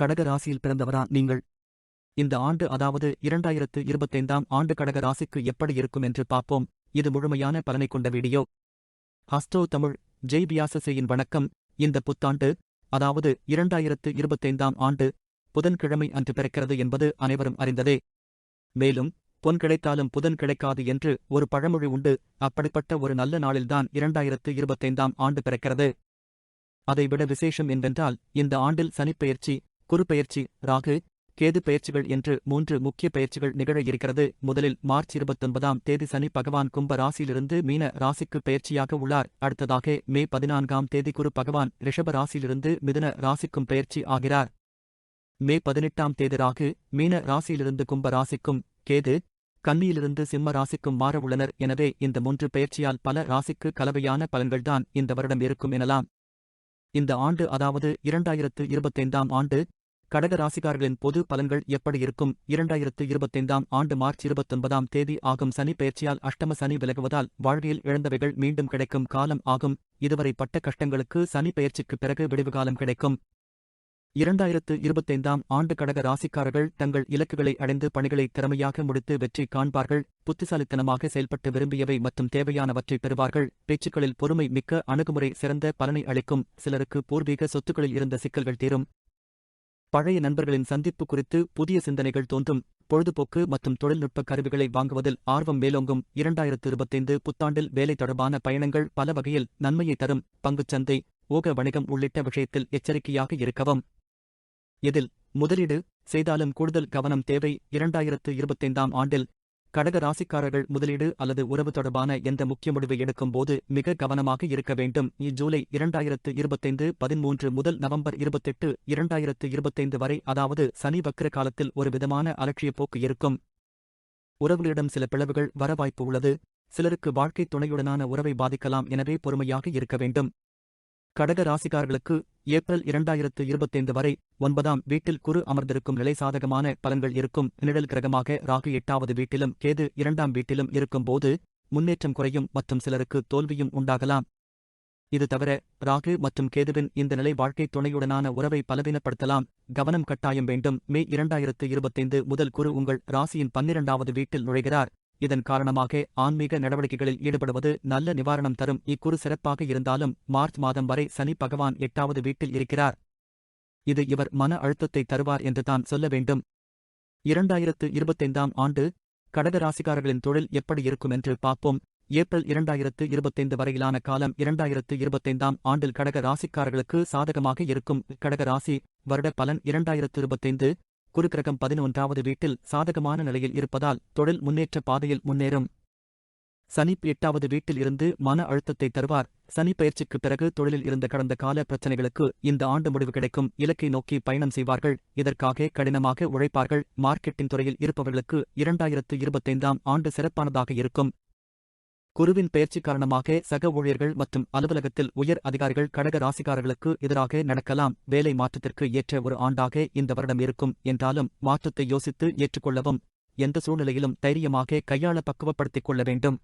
கடக ராசியில் பிறந்தவரா நீங்கள்? இந்த ஆண்டு அதாவது இரண்டாயிரத்து இருபத்தைந்தாம் ஆண்டு கடக ராசிக்கு எப்படி இருக்கும் என்று பார்ப்போம். இது முழுமையான பலனை கொண்ட வீடியோ. ஹஸ்டோ தமிழ் ஜெய் பியாசசேயின் வணக்கம். இந்த புத்தாண்டு அதாவது இரண்டாயிரத்து இருபத்தைந்தாம் ஆண்டு புதன்கிழமை அன்று பிறக்கிறது என்பது அனைவரும் அறிந்ததே. மேலும் பொன் கிடைத்தாலும் புதன் கிடைக்காது என்று ஒரு பழமொழி உண்டு. அப்படிப்பட்ட ஒரு நல்ல நாளில்தான் இரண்டாயிரத்து இருபத்தைந்தாம் ஆண்டு பிறக்கிறது. அதைவிட விசேஷம் என்னவென்றால் இந்த ஆண்டில் சனிப்பெயர்ச்சி குருபெயர்ச்சி ராகு கேது பெயர்ச்சிகள் என்று மூன்று முக்கிய பெயர்ச்சிகள் நிகழ இருக்கிறது. முதலில் மார்ச் இருபத்தொன்பதாம் தேதி சனி பகவான் கும்ப ராசியிலிருந்து மீன ராசிக்கு பெயர்ச்சியாக உள்ளார். அடுத்ததாக மே பதினான்காம் தேதி குரு பகவான் ரிஷப ராசியிலிருந்து மிதுன ராசிக்கும் பெயர்ச்சி ஆகிறார். மே பதினெட்டாம் தேதி ராகு மீன ராசியிலிருந்து கும்ப ராசிக்கும் கேது கன்னியிலிருந்து சிம்ம ராசிக்கும் மாற உள்ளனர். எனவே இந்த மூன்று பெயர்ச்சியால் பல ராசிக்கு கலவையான பலன்கள்தான் இந்த வருடம் இருக்கும் எனலாம். இந்த ஆண்டு அதாவது இரண்டாயிரத்து இருபத்தைந்தாம் ஆண்டு கடக ராசிக்காரர்களின் பொது பலன்கள் எப்படி இருக்கும்? இரண்டாயிரத்து இருபத்தைந்தாம் ஆண்டு மார்ச் இருபத்தொன்பதாம் தேதி ஆகும் சனி பயிற்சியால் அஷ்டம சனி விலகுவதால் வாழ்வியல் இழந்தவைகள் மீண்டும் கிடைக்கும் காலம் ஆகும். இதுவரை பட்ட கஷ்டங்களுக்கு சனி பயிற்சிக்கு பிறகு விடுவு காலம் கிடைக்கும். இரண்டாயிரத்து இருபத்தைந்தாம் ஆண்டு கடக ராசிக்காரர்கள் தங்கள் இலக்குகளை அடைந்து பணிகளை திறமையாக முடித்து வெற்றி காண்பார்கள். புத்திசாலித்தனமாக செயல்பட்டு விரும்பியவை மற்றும் தேவையானவற்றை பெறுவார்கள். பேச்சுக்களில் பொறுமை மிக்க அணுகுமுறை சிறந்த பலனை அளிக்கும். சிலருக்கு பூர்வீக சொத்துக்களில் இருந்த சிக்கல்கள் தீரும். பழைய நண்பர்களின் சந்திப்பு குறித்து புதிய சிந்தனைகள் தோன்றும். பொழுதுபோக்கு மற்றும் தொழில்நுட்ப கருவிகளை வாங்குவதில் ஆர்வம் மேலோங்கும். இரண்டாயிரத்து இருபத்தைந்து புத்தாண்டில் வேலை தொடர்பான பயணங்கள் பல வகையில் நன்மையை தரும். பங்குச்சந்தை ஊக வணிகம் உள்ளிட்ட விஷயத்தில் எச்சரிக்கையாக இருக்கவும். இதில் முதலீடு செய்தாலும் கூடுதல் கவனம் தேவை. இரண்டாயிரத்து இருபத்தைந்தாம் ஆண்டில் கடக ராசிக்காரர்கள் முதலீடு அல்லது உறவு தொடர்பான எந்த முக்கிய முடிவை எடுக்கும் போது மிக கவனமாக இருக்க வேண்டும். இஜூலை இரண்டாயிரத்து இருபத்தைந்து பதிமூன்று முதல் நவம்பர் இருபத்தெட்டு இரண்டாயிரத்து இருபத்தைந்து வரை அதாவது சனி வக்கிர காலத்தில் ஒரு விதமான அலட்சிய போக்கு இருக்கும். உறவுகளிடம் சில பிளவுகள் வர வாய்ப்பு உள்ளது. சிலருக்கு வாழ்க்கை துணையுடனான உறவை பாதிக்கலாம். எனவே பொறுமையாக இருக்க வேண்டும். கடக ராசிக்காரர்களுக்கு ஏப்ரல் இரண்டாயிரத்து இருபத்தைந்து வரை ஒன்பதாம் வீட்டில் குரு அமர்ந்திருக்கும் நிலை சாதகமான பலன்கள் இருக்கும். நிழல் கிரகமாக ராகு எட்டாவது வீட்டிலும் கேது இரண்டாம் வீட்டிலும் இருக்கும்போது முன்னேற்றம் குறையும் மற்றும் சிலருக்கு தோல்வியும் உண்டாகலாம். இது தவிர ராகு மற்றும் கேதுவின் இந்த நிலை வாழ்க்கை துணையுடனான உறவை பலவீனப்படுத்தலாம். கவனம் கட்டாயம் வேண்டும். மே இரண்டாயிரத்து இருபத்தைந்து முதல் குரு உங்கள் ராசியின் பன்னிரண்டாவது வீட்டில் நுழைகிறார். இதன் காரணமாக ஆன்மீக நடவடிக்கைகளில் ஈடுபடுவது நல்ல நிவாரணம் தரும். இக்குறு சிறப்பாக இருந்தாலும் மார்ச் மாதம் வரை சனி பகவான் எட்டாவது வீட்டில் இருக்கிறார். இது இவர் மன அழுத்தத்தை தருவார் என்று தான் சொல்ல வேண்டும். இரண்டாயிரத்து இருபத்தைந்தாம் ஆண்டு கடக ராசிக்காரர்களின் தொழில் எப்படி இருக்கும் என்று பார்ப்போம். ஏப்ரல் இரண்டாயிரத்து இருபத்தைந்து வரையிலான காலம் இரண்டாயிரத்து இருபத்தைந்தாம் ஆண்டில் கடக ராசிக்காரர்களுக்கு சாதகமாக இருக்கும். கடக ராசி வருட பலன் இரண்டாயிரத்து இருபத்தைந்து குருக்கிரகம் பதினொன்றாவது வீட்டில் சாதகமான நிலையில் இருப்பதால் தொழில் முன்னேற்ற பாதையில் முன்னேறும். சனி எட்டாவது வீட்டில் இருந்து மன அழுத்தத்தை தருவார். சனி பயிற்சிக்கு பிறகு தொழிலில் இருந்த கடந்த கால பிரச்சனைகளுக்கு இந்த ஆண்டு முடிவு கிடைக்கும். இலக்கை நோக்கி பயணம் செய்வார்கள். இதற்காக கடினமாக உழைப்பார்கள். மார்க்கெட்டிங் துறையில் இருப்பவர்களுக்கு இரண்டாயிரத்து இருபத்தைந்தாம் ஆண்டு சிறப்பானதாக இருக்கும். குருவின் பயிற்சி காரணமாக சக ஊழியர்கள் மற்றும் அலுவலகத்தில் உயர் அதிகாரிகள் கடக ராசிக்காரர்களுக்கு எதிராக நடக்கலாம். வேலை மாற்றத்திற்கு ஏற்ற ஒரு ஆண்டாக இந்த வருடம் இருக்கும். என்றாலும் மாற்றத்தை யோசித்து ஏற்றுக்கொள்ளவும் எந்த சூழ்நிலையிலும் தைரியமாக கையாள பக்குவப்படுத்திக் கொள்ள வேண்டும்.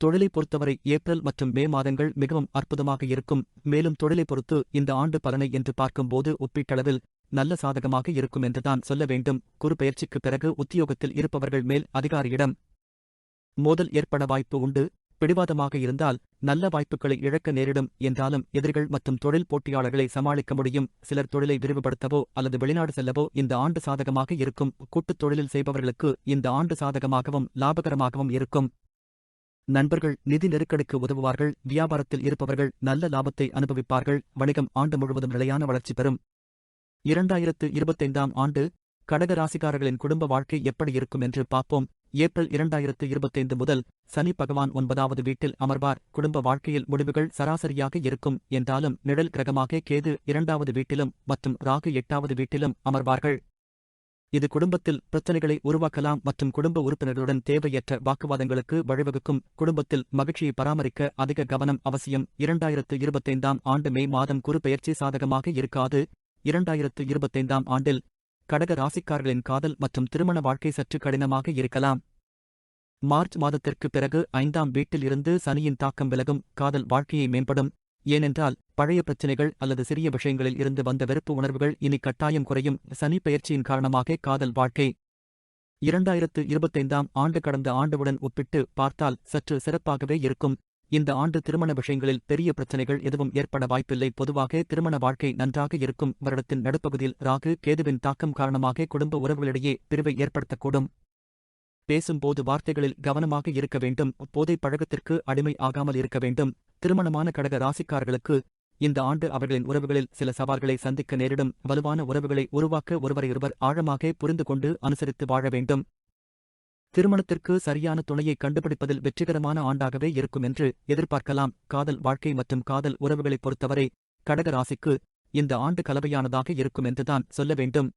தொழிலை பொறுத்தவரை ஏப்ரல் மற்றும் மே மாதங்கள் மிகவும் அற்புதமாக இருக்கும். மேலும் தொழிலை பொறுத்து இந்த ஆண்டு பலனை என்று பார்க்கும்போது ஒப்பீட்டளவில் நல்ல சாதகமாக இருக்கும் என்றுதான் சொல்ல வேண்டும். குறு பயிற்சிக்கு பிறகு உத்தியோகத்தில் இருப்பவர்கள் மேல் அதிகாரியிடம் மோதல் ஏற்பட வாய்ப்பு உண்டு. பிடிவாதமாக இருந்தால் நல்ல வாய்ப்புகளை இழக்க நேரிடும் என்றாலும் எதிரிகள் மற்றும் தொழில் போட்டியாளர்களை சமாளிக்க முடியும். சிலர் தொழிலை விரிவுபடுத்தவோ அல்லது வெளிநாடு செல்லவோ இந்த ஆண்டு சாதகமாக இருக்கும். கூட்டுத் தொழிலில் செய்பவர்களுக்கு இந்த ஆண்டு சாதகமாகவும் லாபகரமாகவும் இருக்கும். நண்பர்கள் நிதி நெருக்கடிக்கு உதவுவார்கள். வியாபாரத்தில் இருப்பவர்கள் நல்ல லாபத்தை அனுபவிப்பார்கள். வணிகம் ஆண்டு முழுவதும் நிலையான வளர்ச்சி பெறும். இரண்டாயிரத்து இருபத்தைந்தாம் ஆண்டு கடக ராசிக்காரர்களின் குடும்ப வாழ்க்கை எப்படி இருக்கும் என்று பார்ப்போம். ஏப்ரல் இரண்டாயிரத்து இருபத்தைந்து முதல் சனி பகவான் ஒன்பதாவது வீட்டில் அமர்வார். குடும்ப வாழ்க்கையில் முடிவுகள் சராசரியாக இருக்கும் என்றாலும் நிழல் கிரகமாக கேது இரண்டாவது வீட்டிலும் மற்றும் ராகு எட்டாவது வீட்டிலும் அமர்வார்கள். இது குடும்பத்தில் பிரச்சனைகளை உருவாக்கலாம் மற்றும் குடும்ப உறுப்பினர்களுடன் தேவையற்ற வாக்குவாதங்களுக்கு வழிவகுக்கும். குடும்பத்தில் மகிழ்ச்சியை பராமரிக்க அதிக கவனம் அவசியம். இரண்டாயிரத்து இருபத்தைந்தாம் ஆண்டு மே மாதம் குறு பெயர்ச்சி சாதகமாக இருக்காது. இரண்டாயிரத்து இருபத்தைந்தாம் ஆண்டில் கடக ராசிக்காரர்களின் காதல் மற்றும் திருமண வாழ்க்கை சற்று கடினமாக இருக்கலாம். மார்ச் மாதத்திற்கு பிறகு ஐந்தாம் வீட்டில் இருந்து சனியின் தாக்கம் விலகும் காதல் வாழ்க்கையை மேம்படும். ஏனென்றால் பழைய பிரச்சினைகள் அல்லது சிறிய விஷயங்களில் இருந்து வந்த வெறுப்பு உணர்வுகள் இனி கட்டாயம் குறையும். சனி பயிற்சியின் காரணமாக காதல் வாழ்க்கை இரண்டாயிரத்து இருபத்தைந்தாம் ஆண்டு கடந்த ஆண்டுவுடன் ஒப்பிட்டு பார்த்தால் சற்று சிறப்பாகவே இருக்கும். இந்த ஆண்டு திருமண விஷயங்களில் பெரிய பிரச்சனைகள் எதுவும் ஏற்பட வாய்ப்பில்லை. பொதுவாக திருமண வாழ்க்கை நன்றாக இருக்கும் வருடத்தின் நடுப்பகுதியில் ராகு கேதுவின் தாக்கம் காரணமாக குடும்ப உறவுகளிடையே பிரிவை ஏற்படுத்தக்கூடும். பேசும்போது வார்த்தைகளில் கவனமாக இருக்க வேண்டும். போதை பழக்கத்திற்கு அடிமை ஆகாமல் இருக்க வேண்டும். திருமணமான கடக ராசிக்காரர்களுக்கு இந்த ஆண்டு அவர்களின் உறவுகளில் சில சவால்களை சந்திக்க நேரிடும். வலுவான உறவுகளை உருவாக்க ஒருவரையொருவர் ஆழமாக புரிந்து கொண்டு அனுசரித்து வாழ வேண்டும். திருமணத்திற்கு சரியான துணையை கண்டுபிடிப்பதில் வெற்றிகரமான ஆண்டாகவே இருக்கும் என்று எதிர்பார்க்கலாம். காதல் வாழ்க்கை மற்றும் காதல் உறவுகளைப் பொறுத்தவரை கடகராசிக்கு இந்த ஆண்டு கலவையானதாக இருக்கும் என்றுதான் சொல்ல வேண்டும்.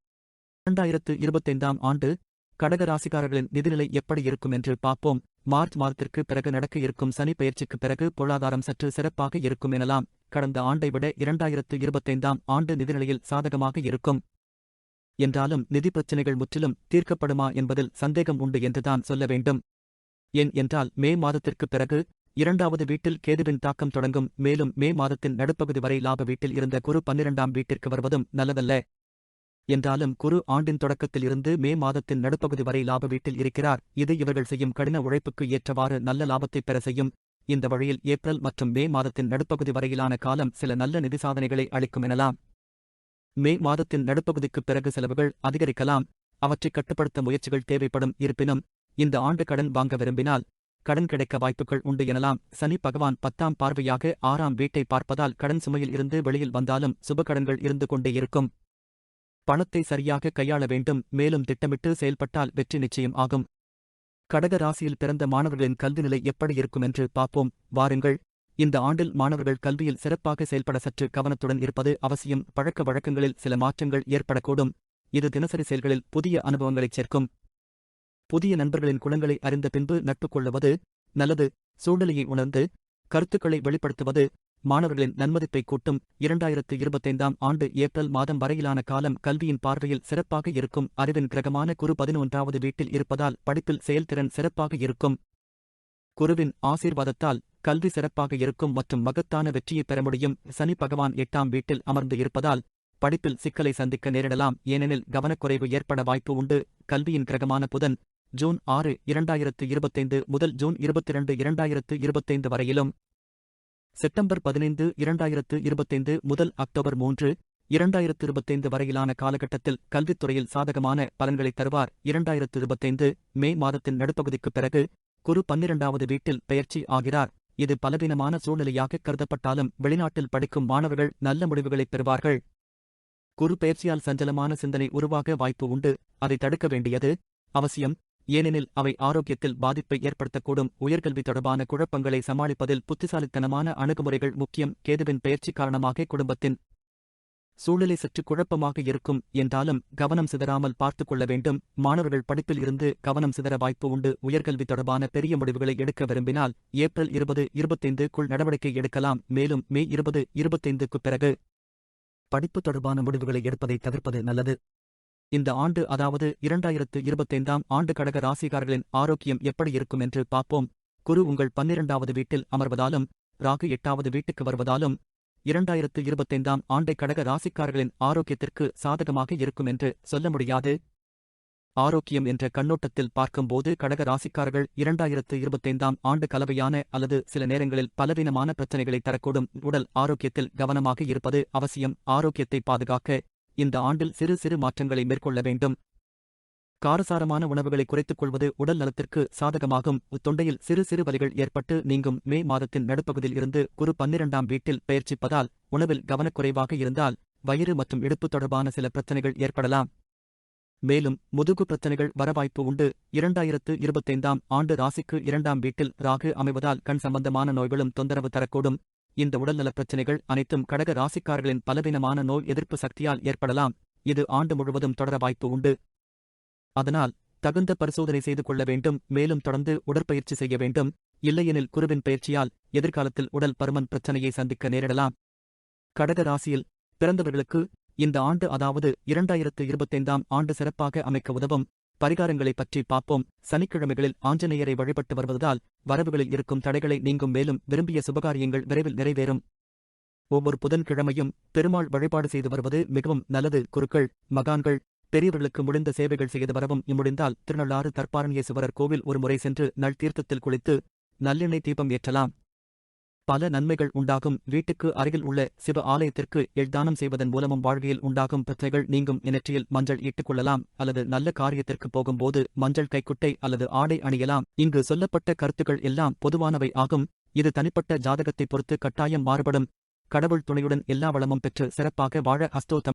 இரண்டாயிரத்து இருபத்தைந்தாம் ஆண்டு கடக ராசிக்காரர்களின் நிதிநிலை எப்படி இருக்கும் என்று பார்ப்போம். மார்ச் மாதத்திற்கு பிறகு நடக்க இருக்கும் சனி பயிற்சிக்கு பிறகு பொருளாதாரம் சற்று சிறப்பாக இருக்கும் எனலாம். கடந்த ஆண்டை விட இரண்டாயிரத்து இருபத்தைந்தாம் ஆண்டு நிதிநிலையில் சாதகமாக இருக்கும். என்றாலும் நிதி பிரச்சினைகள் முற்றிலும் தீர்க்கப்படுமா என்பதில் சந்தேகம் உண்டு என்றுதான் சொல்ல வேண்டும். ஏன் என்றால் மே மாதத்திற்குப் பிறகு இரண்டாவது வீட்டில் கேதுவின் தாக்கம் தொடங்கும். மேலும் மே மாதத்தின் நடுப்பகுதி வரை லாப வீட்டில் இருந்த குரு பன்னிரண்டாம் வீட்டிற்கு வருவதும் நல்லதல்ல. என்றாலும் குரு ஆண்டின் தொடக்கத்தில் இருந்து மே மாதத்தின் நடுப்பகுதி வரை லாப வீட்டில் இருக்கிறார். இது இவர்கள் செய்யும் கடின உழைப்புக்கு ஏற்றவாறு நல்ல லாபத்தை பெற செய்யும். இந்த வழியில் ஏப்ரல் மற்றும் மே மாதத்தின் நடுப்பகுதி வரையிலான காலம் சில நல்ல நிதி சாதனைகளை அளிக்கும் எனலாம். மே மாதத்தின் நடுப்பகுதிக்குப் பிறகு செலவுகள் அதிகரிக்கலாம். அவற்றை கட்டுப்படுத்த முயற்சிகள் தேவைப்படும். இருப்பினும் இந்த ஆண்டு கடன் வாங்க விரும்பினால் கடன் கிடைக்க வாய்ப்புகள் உண்டு எனலாம். சனி பகவான் பத்தாம் பார்வையாக ஆறாம் வீட்டை பார்ப்பதால் கடன் சுமையில் இருந்து வெளியில் வந்தாலும் சுபகடன்கள் இருந்து கொண்டே இருக்கும். பணத்தை சரியாக கையாள வேண்டும். மேலும் திட்டமிட்டு செயல்பட்டால் வெற்றி நிச்சயம் ஆகும். கடக ராசியில் பிறந்த மாணவர்களின் கல்வி நிலை எப்படி இருக்கும் என்று பார்ப்போம். வாருங்கள். இந்த ஆண்டில் மாணவர்கள் கல்வியில் சிறப்பாக செயல்பட சற்று கவனத்துடன் இருப்பது அவசியம். பழக்க வழக்கங்களில் சில மாற்றங்கள் ஏற்படக்கூடும். இது தினசரி செயல்களில் புதிய அனுபவங்களைச் சேர்க்கும். புதிய நண்பர்களின் குணங்களை அறிந்த பின்பு நட்பு கொள்ளுவது நல்லது. சூழ்நிலையை உணர்ந்து கருத்துக்களை வெளிப்படுத்துவது மாணவர்களின் நன்மதிப்பை கூட்டும். இரண்டாயிரத்து இருபத்தைந்தாம் ஆண்டு ஏப்ரல் மாதம் வரையிலான காலம் கல்வியின் பார்வையில் சிறப்பாக இருக்கும். அறிவின் கிரகமான குரு பதினொன்றாவது வீட்டில் இருப்பதால் படிப்பில் செயல்திறன் சிறப்பாக இருக்கும். குருவின் ஆசீர்வாதத்தால் கல்வி சிறப்பாக இருக்கும் மற்றும் மகத்தான வெற்றியை பெற முடியும். சனி பகவான் எட்டாம் வீட்டில் அமர்ந்து இருப்பதால் படிப்பில் சிக்கலை சந்திக்க நேரிடலாம். ஏனெனில் கவனக்குறைவு ஏற்பட வாய்ப்பு உண்டு. கல்வியின் கிரகமான புதன் ஜூன் ஆறு இரண்டாயிரத்து இருபத்தைந்து முதல் ஜூன் இருபத்திரண்டு இரண்டாயிரத்து இருபத்தைந்து வரையிலும். செப்டம்பர் பதினைந்து இரண்டாயிரத்து இருபத்தைந்து முதல் அக்டோபர் மூன்று இரண்டாயிரத்து இருபத்தைந்து வரையிலான காலகட்டத்தில் கல்வித்துறையில் சாதகமான பலன்களை தருவார். இரண்டாயிரத்து இருபத்தைந்து மே மாதத்தின் நடுப்பகுதிக்குப் பிறகு குரு பன்னிரண்டாவது வீட்டில் பெயர்ச்சி ஆகிறார். இது பலவீனமான சூழ்நிலையாக கருதப்பட்டாலும் வெளிநாட்டில் படிக்கும் மாணவர்கள் நல்ல முடிவுகளைப் பெறுவார்கள். குறுபெயர்ச்சியால் சஞ்சலமான சிந்தனை உருவாக வாய்ப்பு உண்டு. அதை தடுக்க வேண்டியது அவசியம். ஏனெனில் அவை ஆரோக்கியத்தில் பாதிப்பை ஏற்படுத்தக்கூடும். உயர்கல்வி தொடர்பான குழப்பங்களை சமாளிப்பதில் புத்திசாலித்தனமான அணுகுமுறைகள் முக்கியம். கேதுவின் பெயர்ச்சி காரணமாக குடும்பத்தின் சூழ்நிலை சற்று குழப்பமாக இருக்கும் என்றாலும் கவனம் சிதறாமல் பார்த்துக் கொள்ள வேண்டும். மாணவர்கள் படிப்பில் இருந்து கவனம் சிதற வாய்ப்பு உண்டு. உயர்கல்வி தொடர்பான பெரிய முடிவுகளை எடுக்க விரும்பினால் ஏப்ரல் இருபது இருபத்தைந்துக்குள் நடவடிக்கை எடுக்கலாம். மேலும் மே இருபது இருபத்தைந்துக்குப் பிறகு படிப்பு தொடர்பான முடிவுகளை எடுப்பதை தவிர்ப்பது நல்லது. இந்த ஆண்டு அதாவது இரண்டாயிரத்து இருபத்தைந்தாம் ஆண்டு கடக ராசிகாரர்களின் ஆரோக்கியம் எப்படி இருக்கும் என்று பார்ப்போம். குரு உங்கள் பன்னிரண்டாவது வீட்டில் அமர்வதாலும் ராகு எட்டாவது வீட்டுக்கு வருவதாலும் இரண்டாயிரத்து இருபத்தைந்தாம் ஆண்டை கடக ராசிக்காரர்களின் ஆரோக்கியத்திற்கு சாதகமாக இருக்கும் என்று சொல்ல முடியாது. ஆரோக்கியம் என்ற கண்ணோட்டத்தில் பார்க்கும்போது கடக ராசிக்காரர்கள் இரண்டாயிரத்து இருபத்தைந்தாம் ஆண்டு கலவையான அல்லது சில நேரங்களில் பலவீனமான பிரச்சனைகளை தரக்கூடும் உடல் ஆரோக்கியத்தில் கவனமாக இருப்பது அவசியம். ஆரோக்கியத்தை பாதுகாக்க இந்த ஆண்டில் சிறு சிறு மாற்றங்களை மேற்கொள்ள வேண்டும். காரசாரமான உணவுகளை குறைத்துக் கொள்வது உடல் நலத்திற்கு சாதகமாகும். தொண்டையில் சிறு சிறு வலிகள் ஏற்பட்டு நீங்கும் மே மாதத்தின் நடுப்பகுதியில் இருந்து குரு பன்னிரண்டாம் வீட்டில் பயிற்சிப்பதால் உணவில் கவனக்குறைவாக இருந்தால் வயிறு மற்றும் இடுப்பு தொடர்பான சில பிரச்சனைகள் ஏற்படலாம். மேலும் முதுகு பிரச்சனைகள் வர வாய்ப்பு உண்டு. இரண்டாயிரத்து இருபத்தைந்தாம் ஆண்டு ராசிக்கு இரண்டாம் வீட்டில் ராகு அமைவதால் கண் சம்பந்தமான நோய்களும் தொந்தரவு தரக்கூடும். இந்த உடல்நலப் பிரச்சனைகள் அனைத்தும் கடக ராசிக்காரர்களின் பலவீனமான நோய் எதிர்ப்பு சக்தியால் ஏற்படலாம். இது ஆண்டு முழுவதும் தொடர வாய்ப்பு உண்டு. அதனால் தகுந்த பரிசோதனை செய்து கொள்ள வேண்டும் மேலும் தொடர்ந்து உடற்பயிற்சி செய்ய வேண்டும். இல்லையெனில் குருவின் பயிற்சியால் எதிர்காலத்தில் உடல் பருமன் பிரச்சனையை சந்திக்க நேரிடலாம். கடக ராசியில் பிறந்தவர்களுக்கு இந்த ஆண்டு அதாவது இரண்டாயிரத்து இருபத்தைந்தாம் ஆண்டு சிறப்பாக அமைக்க உதவும். பரிகாரங்களை பற்றி பார்ப்போம். சனிக்கிழமைகளில் ஆஞ்சநேயரை வழிபட்டு வருவதால் வரவுகளில் இருக்கும் தடைகளை நீங்கும் மேலும் விரும்பிய சுபகாரியங்கள் விரைவில் நிறைவேறும். ஒவ்வொரு புதன்கிழமையும் பெருமாள் வழிபாடு செய்து வருவது மிகவும் நல்லது. குருக்கள் மகான்கள் பெரியவர்களுக்கு முடிந்த சேவைகள் செய்து வரவும் இம்முடிந்தால் திருநள்ளாறு தற்பாரண்யேசுவரர் கோவில் ஒரு முறை சென்று நல் தீர்த்தத்தில் குளித்து நல்லெண்ணெய் தீபம் ஏற்றலாம். பல நன்மைகள் உண்டாகும். வீட்டுக்கு அருகில் உள்ள சிவ ஆலயத்திற்கு எழ்தானம் செய்வதன் மூலமும் வாழ்க்கையில் உண்டாகும் பிரச்சனைகள் நீங்கும். நெற்றியில் மஞ்சள் இட்டுக்கொள்ளலாம் அல்லது நல்ல காரியத்திற்கு போகும்போது மஞ்சள் கைக்குட்டை அல்லது ஆடை அணியலாம். இங்கு சொல்லப்பட்ட கருத்துக்கள் எல்லாம் பொதுவானவை ஆகும். இது தனிப்பட்ட ஜாதகத்தை பொறுத்து கட்டாயம் மாறுபடும். கடவுள் துணையுடன் எல்லா வளமும் பெற்று சிறப்பாக வாழ அஸ்தோத்தம்